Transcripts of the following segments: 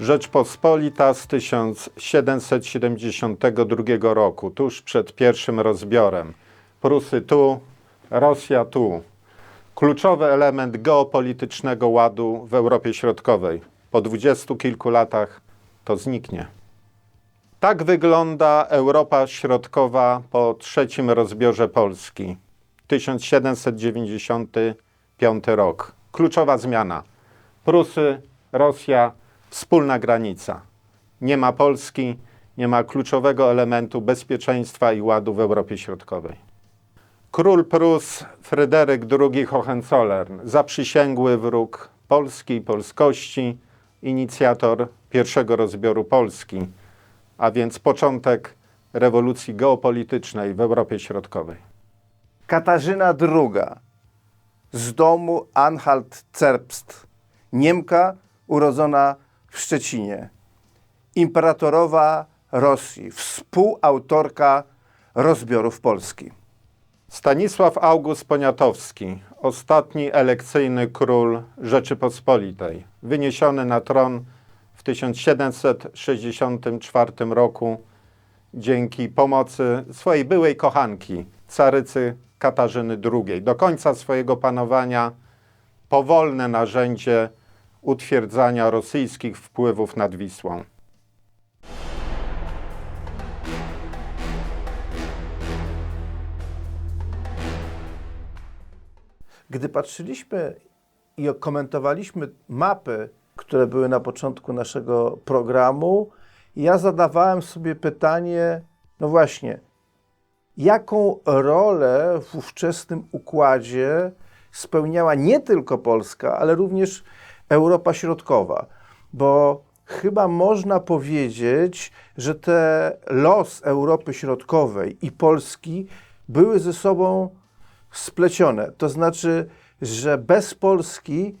Rzeczpospolita z 1772 roku, tuż przed pierwszym rozbiorem. Prusy tu, Rosja tu. Kluczowy element geopolitycznego ładu w Europie Środkowej. Po dwudziestu kilku latach to zniknie. Tak wygląda Europa Środkowa po trzecim rozbiorze Polski. 1795 rok. Kluczowa zmiana. Prusy, Rosja, wspólna granica. Nie ma Polski, nie ma kluczowego elementu bezpieczeństwa i ładu w Europie Środkowej. Król Prus Fryderyk II Hohenzollern, zaprzysięgły wróg Polski polskości, inicjator pierwszego rozbioru Polski, a więc początek rewolucji geopolitycznej w Europie Środkowej. Katarzyna II z domu Anhalt-Zerbst, Niemka urodzona w Szczecinie, imperatorowa Rosji, współautorka rozbiorów Polski. Stanisław August Poniatowski, ostatni elekcyjny król Rzeczypospolitej, wyniesiony na tron w 1764 roku dzięki pomocy swojej byłej kochanki, carycy Katarzyny II. Do końca swojego panowania powolne narzędzie utwierdzania rosyjskich wpływów nad Wisłą. Gdy patrzyliśmy i komentowaliśmy mapy, które były na początku naszego programu, ja zadawałem sobie pytanie, no właśnie, jaką rolę w ówczesnym układzie spełniała nie tylko Polska, ale również Europa Środkowa, bo chyba można powiedzieć, że te los Europy Środkowej i Polski były ze sobą splecione. To znaczy, że bez Polski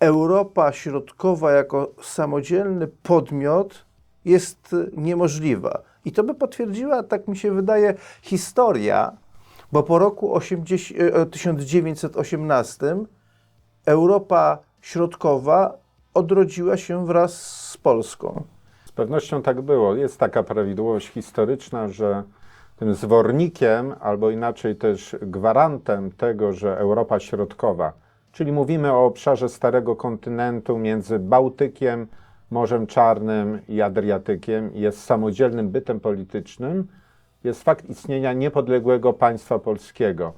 Europa Środkowa jako samodzielny podmiot jest niemożliwa. I to by potwierdziła, tak mi się wydaje, historia, bo po roku 80, e, 1918 Europa Środkowa odrodziła się wraz z Polską. Z pewnością tak było. Jest taka prawidłowość historyczna, że tym zwornikiem, albo inaczej też gwarantem tego, że Europa Środkowa, czyli mówimy o obszarze Starego Kontynentu między Bałtykiem, Morzem Czarnym i Adriatykiem, jest samodzielnym bytem politycznym, jest fakt istnienia niepodległego państwa polskiego.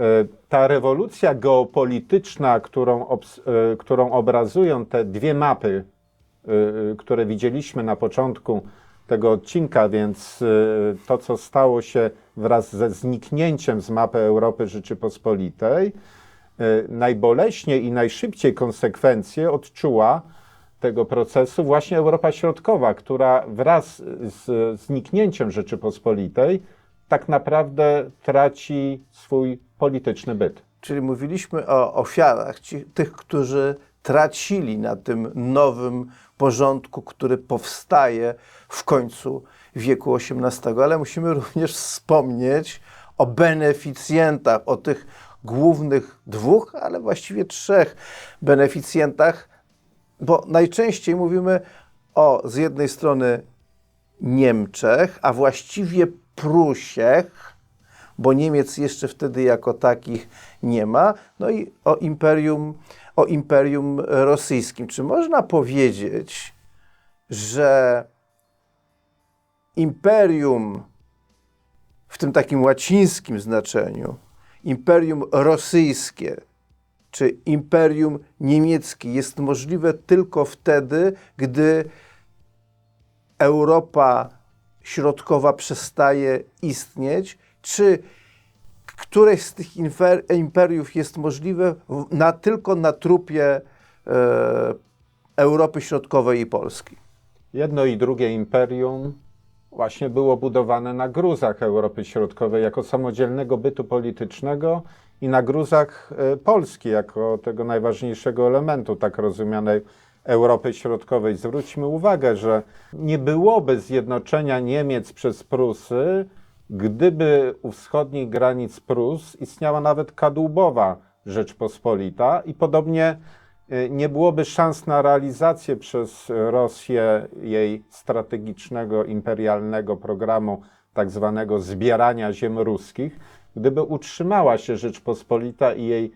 E, Ta rewolucja geopolityczna, którą, e, którą obrazują te dwie mapy, y, które widzieliśmy na początku tego odcinka, więc to, co stało się wraz ze zniknięciem z mapy Europy Rzeczypospolitej, najboleśniej i najszybciej konsekwencje odczuła tego procesu właśnie Europa Środkowa, która wraz z zniknięciem Rzeczypospolitej tak naprawdę traci swój polityczny byt. Czyli mówiliśmy o ofiarach, ci, tych, którzy tracili na tym nowym porządku, który powstaje w końcu wieku XVIII, ale musimy również wspomnieć o beneficjentach, o tych głównych dwóch, ale właściwie trzech beneficjentach, bo najczęściej mówimy o z jednej strony Niemczech, a właściwie Prusiech, bo Niemiec jeszcze wtedy jako takich nie ma, no i o imperium, o imperium rosyjskim. Czy można powiedzieć, że imperium w tym takim łacińskim znaczeniu, imperium rosyjskie czy imperium niemieckie jest możliwe tylko wtedy, gdy Europa Środkowa przestaje istnieć, czy któreś z tych imperiów jest możliwe na, tylko na trupie e, Europy Środkowej i Polski. Jedno i drugie imperium właśnie było budowane na gruzach Europy Środkowej jako samodzielnego bytu politycznego i na gruzach e, Polski jako tego najważniejszego elementu tak rozumianej Europy Środkowej. Zwróćmy uwagę, że nie byłoby zjednoczenia Niemiec przez Prusy, gdyby u wschodnich granic Prus istniała nawet kadłubowa Rzeczpospolita i podobnie y, nie byłoby szans na realizację przez Rosję jej strategicznego, imperialnego programu tak zwanego zbierania ziem ruskich, gdyby utrzymała się Rzeczpospolita i jej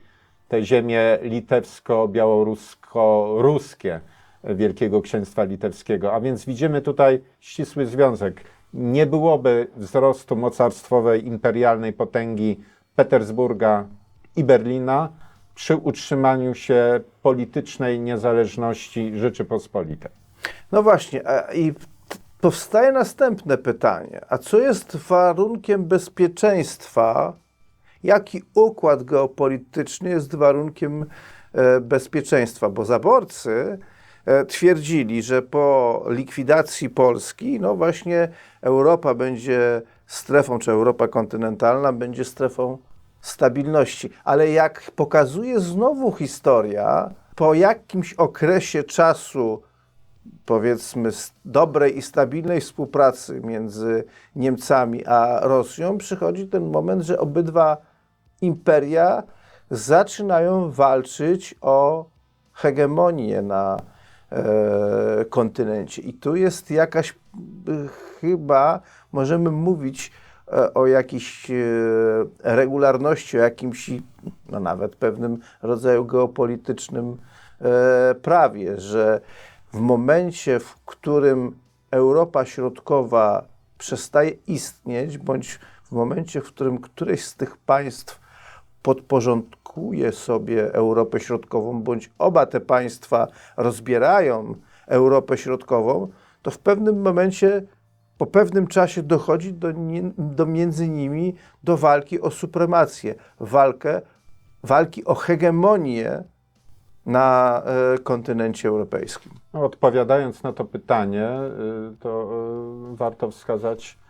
te ziemie litewsko-białorusko-ruskie Wielkiego Księstwa Litewskiego. A więc widzimy tutaj ścisły związek. Nie byłoby wzrostu mocarstwowej, imperialnej potęgi Petersburga i Berlina przy utrzymaniu się politycznej niezależności Rzeczypospolitej. No właśnie, i powstaje następne pytanie. A co jest warunkiem bezpieczeństwa? Jaki układ geopolityczny jest warunkiem e, bezpieczeństwa? Bo zaborcy twierdzili, że po likwidacji Polski, no właśnie Europa będzie strefą, czy Europa kontynentalna będzie strefą stabilności. Ale jak pokazuje znowu historia, po jakimś okresie czasu powiedzmy, dobrej i stabilnej współpracy między Niemcami a Rosją, przychodzi ten moment, że obydwa imperia zaczynają walczyć o hegemonię na e, kontynencie. I tu jest jakaś, y, chyba możemy mówić e, o jakiejś e, regularności, o jakimś, no nawet pewnym rodzaju geopolitycznym prawie, że w momencie, w którym Europa Środkowa przestaje istnieć, bądź w momencie, w którym któreś z tych państw podporządkuje sobie Europę Środkową, bądź oba te państwa rozbierają Europę Środkową, to w pewnym momencie, po pewnym czasie dochodzi do, do między nimi do walki o supremację, walkę, walki o hegemonię na e, kontynencie europejskim. Odpowiadając na to pytanie, y, to y, warto wskazać, y,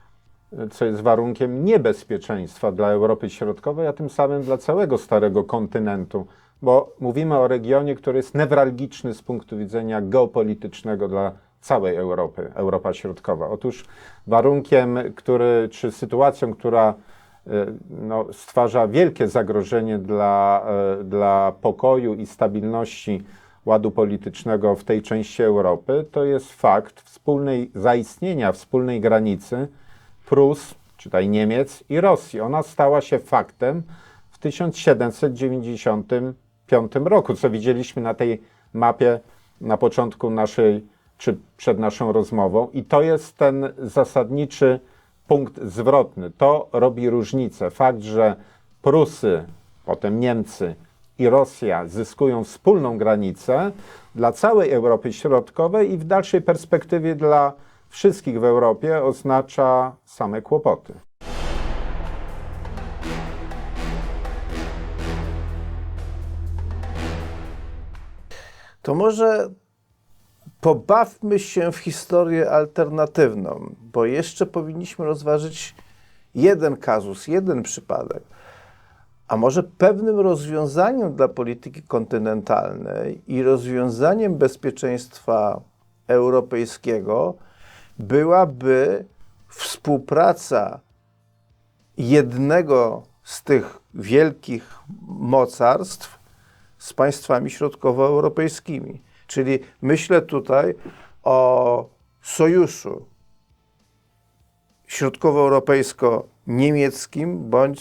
co jest warunkiem niebezpieczeństwa dla Europy Środkowej, a tym samym dla całego starego kontynentu, bo mówimy o regionie, który jest newralgiczny z punktu widzenia geopolitycznego dla całej Europy, Europa Środkowa. Otóż warunkiem, który, czy sytuacją, która y, no, stwarza wielkie zagrożenie dla, y, dla pokoju i stabilności ładu politycznego w tej części Europy, to jest fakt wspólnej zaistnienia wspólnej granicy Prus, czytaj Niemiec i Rosji. Ona stała się faktem w 1795 roku, co widzieliśmy na tej mapie na początku naszej, czy przed naszą rozmową. I to jest ten zasadniczy punkt zwrotny. To robi różnicę. Fakt, że Prusy, potem Niemcy i Rosja zyskują wspólną granicę dla całej Europy Środkowej i w dalszej perspektywie dla wszystkich w Europie oznacza same kłopoty. To może pobawmy się w historię alternatywną, bo jeszcze powinniśmy rozważyć jeden kazus, jeden przypadek. A może pewnym rozwiązaniem dla polityki kontynentalnej i rozwiązaniem bezpieczeństwa europejskiego byłaby współpraca jednego z tych wielkich mocarstw z państwami środkowoeuropejskimi. Czyli myślę tutaj o sojuszu środkowoeuropejsko-niemieckim bądź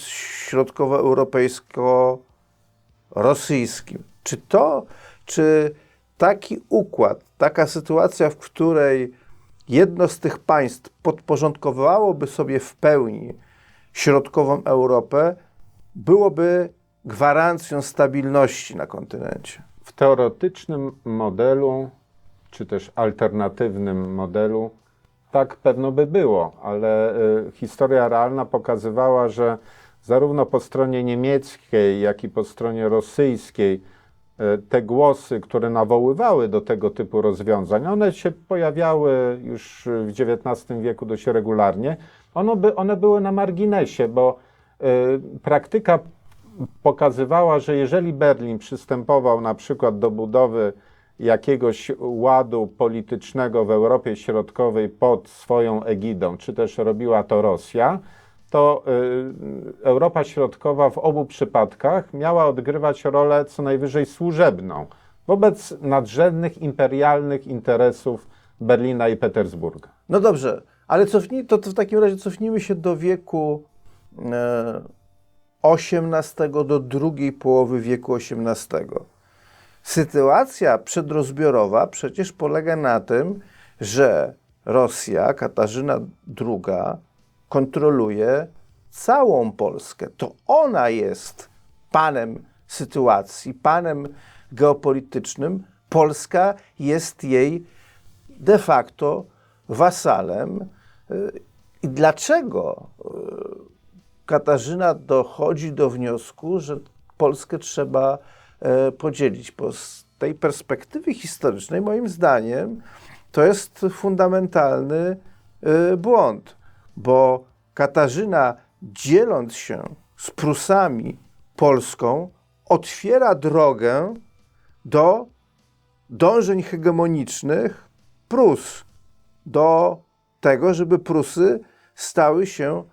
środkowoeuropejsko-rosyjskim. Czy to, czy taki układ, taka sytuacja, w której jedno z tych państw podporządkowałoby sobie w pełni środkową Europę, byłoby gwarancją stabilności na kontynencie? W teoretycznym modelu, czy też alternatywnym modelu, tak pewno by było, ale y, historia realna pokazywała, że zarówno po stronie niemieckiej, jak i po stronie rosyjskiej te głosy, które nawoływały do tego typu rozwiązań, one się pojawiały już w XIX wieku dość regularnie, one, by, one były na marginesie, bo y, praktyka pokazywała, że jeżeli Berlin przystępował na przykład do budowy jakiegoś ładu politycznego w Europie Środkowej pod swoją egidą, czy też robiła to Rosja, to y, Europa Środkowa w obu przypadkach miała odgrywać rolę co najwyżej służebną wobec nadrzędnych imperialnych interesów Berlina i Petersburga. No dobrze, ale cofnij, to, to w takim razie cofnijmy się do wieku e, XVIII, do drugiej połowy wieku XVIII. Sytuacja przedrozbiorowa przecież polega na tym, że Rosja, Katarzyna II, kontroluje całą Polskę. To ona jest panem sytuacji, panem geopolitycznym. Polska jest jej de facto wasalem. I dlaczego y, Katarzyna dochodzi do wniosku, że Polskę trzeba e, podzielić? Bo z tej perspektywy historycznej, moim zdaniem, to jest fundamentalny y, błąd, bo Katarzyna, dzieląc się z Prusami Polską, otwiera drogę do dążeń hegemonicznych Prus, do tego, żeby Prusy stały się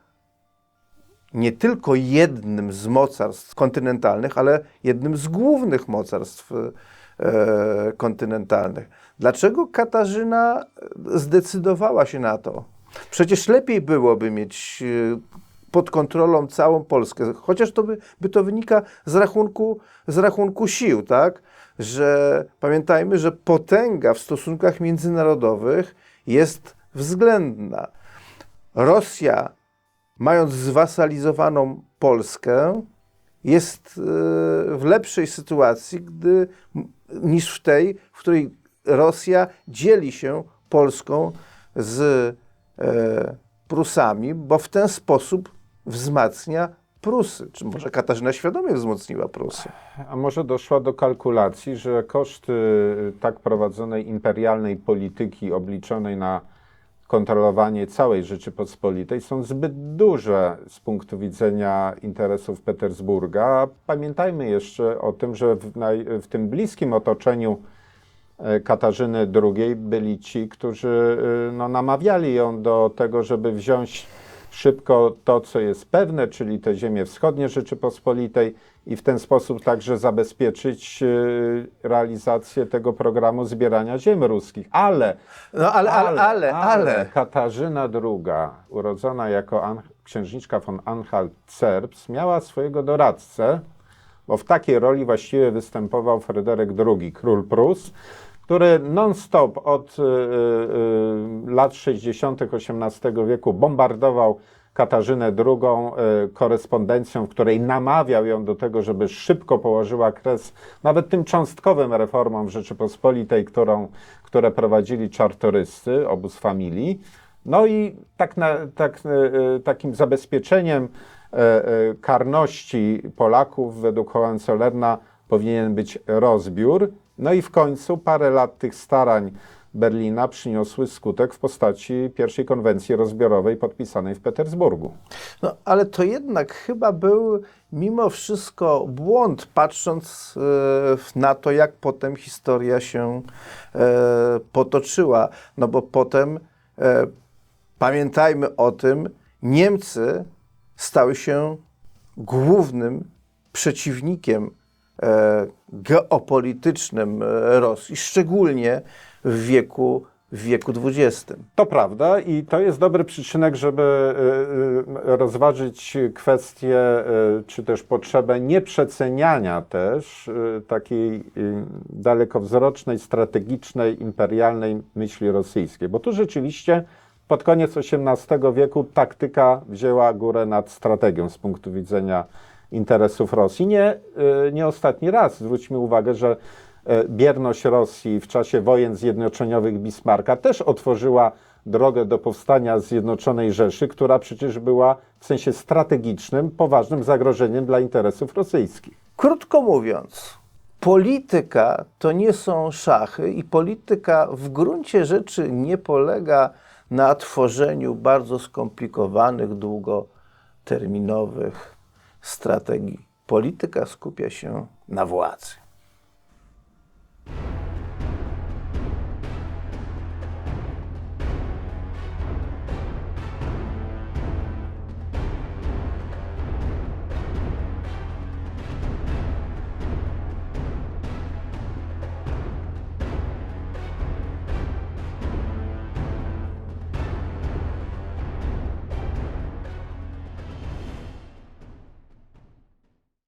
nie tylko jednym z mocarstw kontynentalnych, ale jednym z głównych mocarstw e, kontynentalnych. Dlaczego Katarzyna zdecydowała się na to? Przecież lepiej byłoby mieć e, pod kontrolą całą Polskę, chociaż to by, by to wynika z rachunku, z rachunku sił, tak? Że pamiętajmy, że potęga w stosunkach międzynarodowych jest względna. Rosja, mając zwasalizowaną Polskę, jest e, w lepszej sytuacji gdy, niż w tej, w której Rosja dzieli się Polską z Prusami, bo w ten sposób wzmacnia Prusy. Czy może Katarzyna świadomie wzmocniła Prusy? A może doszła do kalkulacji, że koszty tak prowadzonej imperialnej polityki obliczonej na kontrolowanie całej Rzeczypospolitej są zbyt duże z punktu widzenia interesów Petersburga. Pamiętajmy jeszcze o tym, że w, naj, w tym bliskim otoczeniu e, Katarzyny II byli ci, którzy e, no, namawiali ją do tego, żeby wziąć szybko to, co jest pewne, czyli te ziemie wschodnie Rzeczypospolitej i w ten sposób także zabezpieczyć e, realizację tego programu zbierania ziem ruskich. Ale, No ale, ale, ale, ale. Katarzyna II, urodzona jako księżniczka von Anhalt-Zerbst, miała swojego doradcę, bo w takiej roli właściwie występował Fryderyk II, król Prus, który non-stop od y, y, lat 60. XVIII wieku bombardował Katarzynę II y, korespondencją, w której namawiał ją do tego, żeby szybko położyła kres nawet tym cząstkowym reformom Rzeczypospolitej, którą, które prowadzili czartoryscy, obóz familii. No i tak na, tak, y, takim zabezpieczeniem karności Polaków według Hohenzollerna powinien być rozbiór. No i w końcu parę lat tych starań Berlina przyniosły skutek w postaci pierwszej konwencji rozbiorowej podpisanej w Petersburgu. No, ale to jednak chyba był mimo wszystko błąd, patrząc e, na to, jak potem historia się e, potoczyła. No bo potem, e, pamiętajmy o tym, Niemcy stały się głównym przeciwnikiem geopolitycznym e, Rosji, szczególnie w wieku, w wieku XX. To prawda i to jest dobry przyczynek, żeby y, rozważyć kwestię, czy też potrzebę nieprzeceniania też takiej dalekowzrocznej, strategicznej, imperialnej myśli rosyjskiej. Bo tu rzeczywiście pod koniec XVIII wieku taktyka wzięła górę nad strategią z punktu widzenia interesów Rosji. Nie, y, nie ostatni raz. Zwróćmy uwagę, że e, bierność Rosji w czasie wojen zjednoczeniowych Bismarcka też otworzyła drogę do powstania Zjednoczonej Rzeszy, która przecież była w sensie strategicznym poważnym zagrożeniem dla interesów rosyjskich. Krótko mówiąc, polityka to nie są szachy i polityka w gruncie rzeczy nie polega na tworzeniu bardzo skomplikowanych, długoterminowych strategii. Polityka skupia się na władzy.